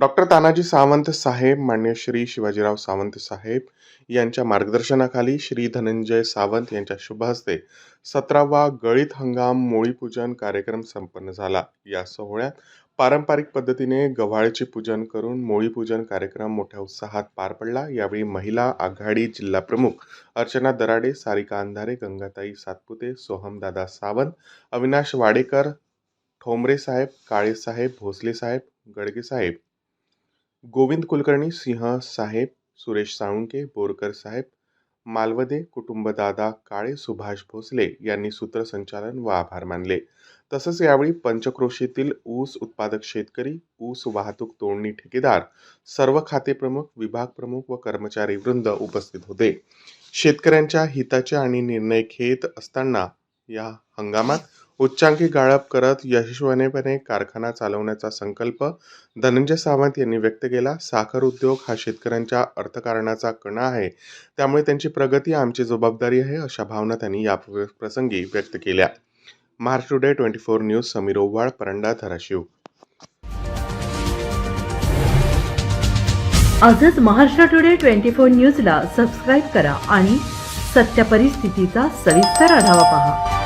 Doctor Tanaji Sawant साहेब मान्य श्री शिवाजीराव सावंत साहेब यांच्या मार्गदर्शनाखाली श्री धनंजय सावंत यांच्या शुभ हस्ते सतरावा गळीत हंगाम मोळी पूजन कार्यक्रम संपन्न झाला. या सोहळ्यात पारंपरिक पद्धतीने गव्हाळचे पूजन करून मोळी पूजन कार्यक्रम मोठ्या उत्साहात पार पडला. यावेळी महिला आघाडी जिल्हा प्रमुख अर्चना दराडे सारिका अंधारे गंगाताई सातपुते सोहमदादा सावंत अविनाश वाडेकर ठोंबरे साहेब काळे साहेब भोसले साहेब गडगे साहेब गोविंद कुलकर्णी सिंह साहेब सुरेश साळुंके बोरकर साहेब मालवदे कुटुंबदादा काळे सुभाष भोसले यांनी सूत्रसंचालन व आभार मानले. तसंच यावेळी पंचक्रोशीतील ऊस उत्पादक शेतकरी ऊस वाहतूक तोडणी ठेकेदार सर्व खातेप्रमुख विभाग प्रमुख व कर्मचारी वृंद उपस्थित होते. शेतकऱ्यांच्या हिताचे आणि निर्णय घेत असताना या हंगामात उच्चांकी गाळप करत यशस्वीपणे कारखाना चालवण्याचा संकल्प धनंजय सावंत यांनी व्यक्त केला. साखर उद्योग हा शेतकऱ्यांच्या अर्थकारणाचा कणा आहे. त्यामुळे त्यांची प्रगती आमची जबाबदारी आहे अशा भावना त्यांनी या प्रसंगी व्यक्त केल्या. Maharashtra today twenty four news Sameer Owhal Paranda Dharashiv. आजच महाराष्ट्र टुडे ट्वेंटी फोर न्यूजला सबस्क्राईब करा आणि सत्य परिस्थितीचा सविस्तर आढावा पहा.